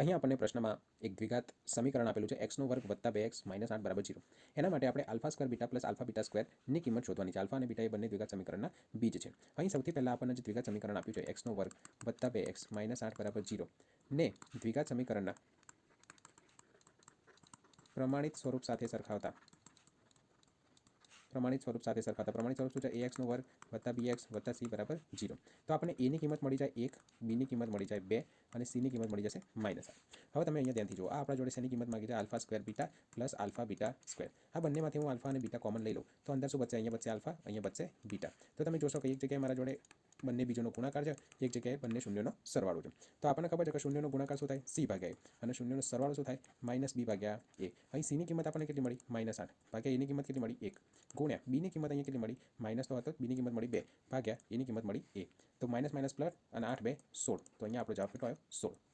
અહીં આપણને પ્રશ્નમાં એક દ્વિઘાત સમીકરણ આપેલું છે. એક્સનો વર્ગ વત્તા બે એક્સ માઇનસ આઠ બરાબર જીરો. એના માટે આપણે alpha square beta plus alpha beta સ્ક્વેરની કિંમત શોધવાની છે. આલ્ફા અને બીટા એ બંને દ્વિઘાત સમીકરણના બીજ છે. અહીં સૌથી પહેલાં આપણને જે દ્વિઘાત સમીકરણ આપ્યું છે એક્સનો વર્ગ વત્તા બે એક્સ માઇનસ આઠ બરાબર જીરો, ને દ્વિઘાત સમીકરણના પ્રમાણિત સ્વરૂપ સાથે સરખાવતા પ્રમાણિત સ્વરૂપ સાથે સરખાવતા પ્રમાણિત સ્વરૂપ શું છે? એ એક્સનો વર્ગ વત્તા બી એક્સ વત્તા સી બરાબર જીરો તો આપણને એની કિંમત મળી જાય એક બીની કિંમત મળી જાય બે અને સીની કિંમત મળી જશે માઇનસ હવે તમે અહીંયા ધ્યાનથી જુઓ, આ આપણા જોડે શેની કિંમત માગી છે alpha square beta plus alpha beta square. આ બંનેમાંથી હું આલ્ફા અને બીટા કોમન લઈ લઉં. તો અંદર શું બચશે અહીંયા બચશે આલ્ફા, અહીંયા બચશે બીટા. તો તમે જોશો કે એક જગ્યાએ મારા જોડે બંને બીજોનો ગુણાકાર છે. એક જગ્યાએ બંને શૂન્યનો સરવાળો છે. તો આપણને ખબર છે કે શૂન્યનો ગુણાકાર શું થાય? સી ભાગ્યા અને શૂન્યનો સરવાળો શું થાય? માઇનસ બી ભાગ્યા એ. અહીં સીની કિંમત આપણને કેટલી મળી? માઇનસ આઠ. ભાગ્યા એની કિંમત કેટલી મળી? એક. ગુણ્યા બીની કિંમત અહીંયા કેટલી મળી? માઇનસ તો હતો બીની કિંમત મળી બે. ભાગ્યા એની કિંમત મળી એ. તો માઇનસ માઇનસ પ્લસ અને આઠ બે સોળ. તો અહીંયા આપણો જવાબ કેટલો આવ્યો? સોળ.